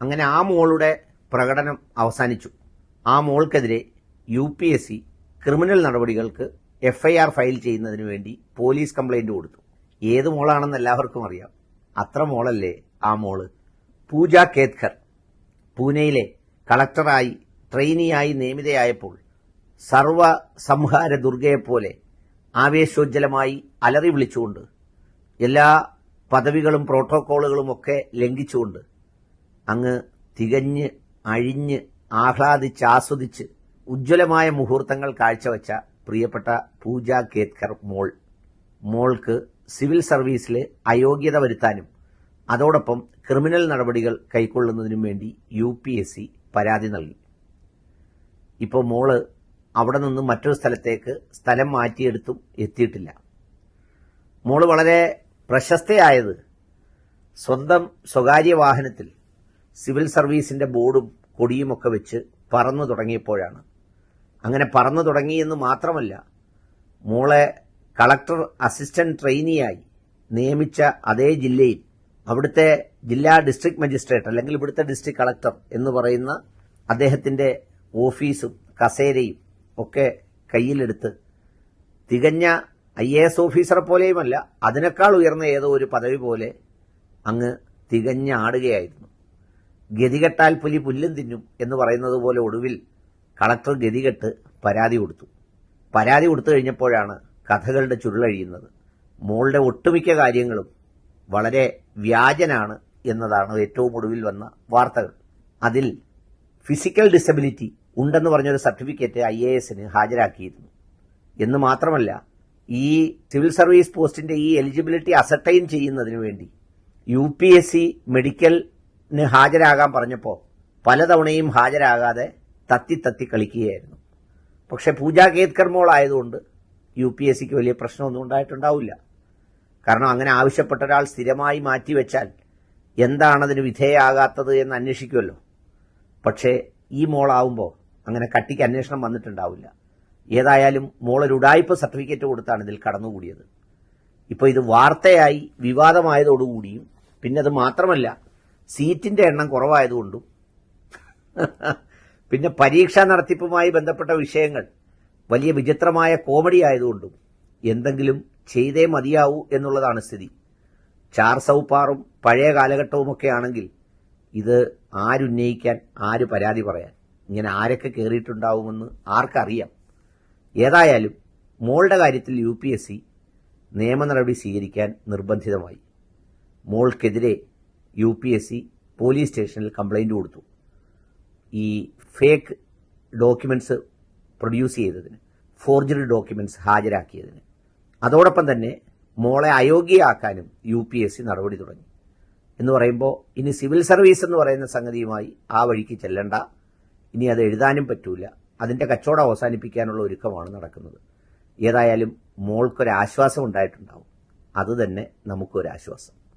അങ്ങനെ ആ മോളുടെ പ്രകടനം അവസാനിച്ചു. ആ മോൾക്കെതിരെ U P S C criminal നടപടികൾക്ക് എഫ്ഐആർ ഫയൽ ചെയ്യുന്നതിന് വേണ്ടി പോലീസ് കംപ്ലൈന്റ് കൊടുത്തു. ഏത് മോളാണെന്ന് എല്ലാവർക്കും അറിയാം. അത്ര മോളല്ലേ ആ മോൾ. പൂജ കേത്കർ പൂനെയിലെ കളക്ടറായി ട്രെയിനിയായി നിയമിതയായപ്പോൾ സർവ സംഹാര ദുർഗയെപ്പോലെ ആവേശോജ്ജലമായി അലറി വിളിച്ചുകൊണ്ട് എല്ലാ പദവികളും പ്രോട്ടോക്കോളുകളും ഒക്കെ ലംഘിച്ചുകൊണ്ട് അങ്ങ് തികഞ്ഞ് അഴിഞ്ഞ് ആഹ്ലാദിച്ച് ആസ്വദിച്ച് ഉജ്ജ്വലമായ മുഹൂർത്തങ്ങൾ കാഴ്ചവെച്ച പ്രിയപ്പെട്ട പൂജ കേത്കർ മോൾ. മോൾക്ക് സിവിൽ സർവീസിൽ അയോഗ്യത വരുത്താനും അതോടൊപ്പം ക്രിമിനൽ നടപടികൾ കൈക്കൊള്ളുന്നതിനും വേണ്ടി യു പി എസ് സി പരാതി നൽകി. ഇപ്പോൾ മോൾ അവിടെ നിന്ന് മറ്റൊരു സ്ഥലത്തേക്ക് സ്ഥലം മാറ്റിയെടുത്തും എത്തിയിട്ടില്ല. മോൾ വളരെ പ്രശസ്തയായത് സ്വന്തം സ്വകാര്യ വാഹനത്തിൽ സിവിൽ സർവീസിന്റെ ബോർഡും കൊടിയുമൊക്കെ വെച്ച് പറന്നു തുടങ്ങിയപ്പോഴാണ്. അങ്ങനെ പറന്നു തുടങ്ങിയെന്ന് മാത്രമല്ല മോളെ കളക്ടർ അസിസ്റ്റന്റ് ട്രെയിനിയായി നിയമിച്ച അതേ ജില്ലയിൽ അവിടുത്തെ ജില്ലാ ഡിസ്ട്രിക്ട് മജിസ്ട്രേറ്റ് അല്ലെങ്കിൽ ഇവിടുത്തെ ഡിസ്ട്രിക്ട് കളക്ടർ എന്ന് പറയുന്ന അദ്ദേഹത്തിന്റെ ഓഫീസും കസേരയും ഒക്കെ കയ്യിലെടുത്ത് തികഞ്ഞ ഐ എ എസ് ഓഫീസറെ പോലെയുമല്ല അതിനേക്കാൾ ഉയർന്ന ഏതോ ഒരു പദവി പോലെ അങ്ങ് തികഞ്ഞ ആടുകയായിരുന്നു ഗതികെട്ടാൽ പുലി പുല്ലും തിന്നും എന്ന് പറയുന്നത് പോലെ ഒടുവിൽ കളക്ടർ ഗതികെട്ട് പരാതി കൊടുത്തു. പരാതി കൊടുത്തു കഴിഞ്ഞപ്പോഴാണ് കഥകളുടെ ചുരുളഴിയുന്നത് മോളുടെ ഒട്ടുമിക്ക കാര്യങ്ങളും വളരെ വ്യാജനാണ് എന്നതാണ് ഏറ്റവും ഒടുവിൽ വന്ന വാർത്തകൾ. അതിൽ ഫിസിക്കൽ ഡിസബിലിറ്റി ഉണ്ടെന്ന് പറഞ്ഞൊരു സർട്ടിഫിക്കറ്റ് ഐ എ എസിന് ഹാജരാക്കിയിരുന്നു. എന്ന് മാത്രമല്ല ഈ സിവിൽ സർവീസ് പോസ്റ്റിന്റെ ഈ എലിജിബിലിറ്റി അസർട്ടൈൻ ചെയ്യുന്നതിന് വേണ്ടി യു പി എസ് സി മെഡിക്കലിന് ഹാജരാകാൻ പറഞ്ഞപ്പോൾ പലതവണയും ഹാജരാകാതെ തത്തി തത്തി കളിക്കുകയായിരുന്നു. പക്ഷെ പൂജ കേത്കർ മോൾ ആയതുകൊണ്ട് യു പി എസ് സിക്ക് വലിയ പ്രശ്നമൊന്നും ഉണ്ടായിട്ടുണ്ടാവില്ല. കാരണം അങ്ങനെ ആവശ്യപ്പെട്ട ഒരാൾ സ്ഥിരമായി മാറ്റിവെച്ചാൽ എന്താണതിന് വിധേയമാകാത്തത് എന്ന് അന്വേഷിക്കുമല്ലോ. പക്ഷേ ഈ മോളാവുമ്പോൾ അങ്ങനെ കട്ടിക്ക് അന്വേഷണം വന്നിട്ടുണ്ടാവില്ല. ഏതായാലും മോളൊരു ഉടായ്പ സർട്ടിഫിക്കറ്റ് കൊടുത്താണ് ഇതിൽ കടന്നുകൂടിയത്. ഇപ്പോൾ ഇത് വാർത്തയായി വിവാദമായതോടുകൂടിയും പിന്നെ അത് മാത്രമല്ല സീറ്റിന്റെ എണ്ണം കുറവായതുകൊണ്ടും പിന്നെ പരീക്ഷാ നടത്തിപ്പുമായി ബന്ധപ്പെട്ട വിഷയങ്ങൾ വലിയ വിചിത്രമായ കോമഡി ആയതുകൊണ്ടും എന്തെങ്കിലും ചെയ്തേ മതിയാവൂ എന്നുള്ളതാണ് സ്ഥിതി. ചാർ സൗപ്പാറും പഴയ കാലഘട്ടവുമൊക്കെ ആണെങ്കിൽ ഇത് ആരുന്നയിക്കാൻ ആര് പരാതി പറയാൻ ഇങ്ങനെ ആരൊക്കെ കയറിയിട്ടുണ്ടാവുമെന്ന് ആർക്കറിയാം. ഏതായാലും മോളുടെ കാര്യത്തിൽ യു പി എസ് സി നിയമ നടപടി സ്വീകരിക്കാൻ നിർബന്ധിതമായി. മോൾക്കെതിരെ U P S C police സ്റ്റേഷനിൽ കംപ്ലൈന്റ് കൊടുത്തു. ഈ ഫേക്ക് ഡോക്യുമെന്റ്സ് പ്രൊഡ്യൂസ് ചെയ്തതിന് ഫോർജറി ഡോക്യുമെന്റ്സ് ഹാജരാക്കിയതിന്. അതോടൊപ്പം തന്നെ മോളെ അയോഗ്യയാക്കാനും യു പി എസ് സി നടപടി തുടങ്ങി. എന്ന് പറയുമ്പോൾ ഇനി സിവിൽ സർവീസ് എന്ന് പറയുന്ന സംഗതിയുമായി ആ വഴിക്ക് ചെല്ലണ്ട. ഇനി അത് എഴുതാനും പറ്റൂല. അതിന്റെ കച്ചവടം അവസാനിപ്പിക്കാനുള്ള ഒരുക്കമാണ് നടക്കുന്നത്. ഏതായാലും മോൾക്കൊരാശ്വാസം ഉണ്ടായിട്ടുണ്ടാവും. അത് തന്നെ നമുക്കൊരാശ്വാസം.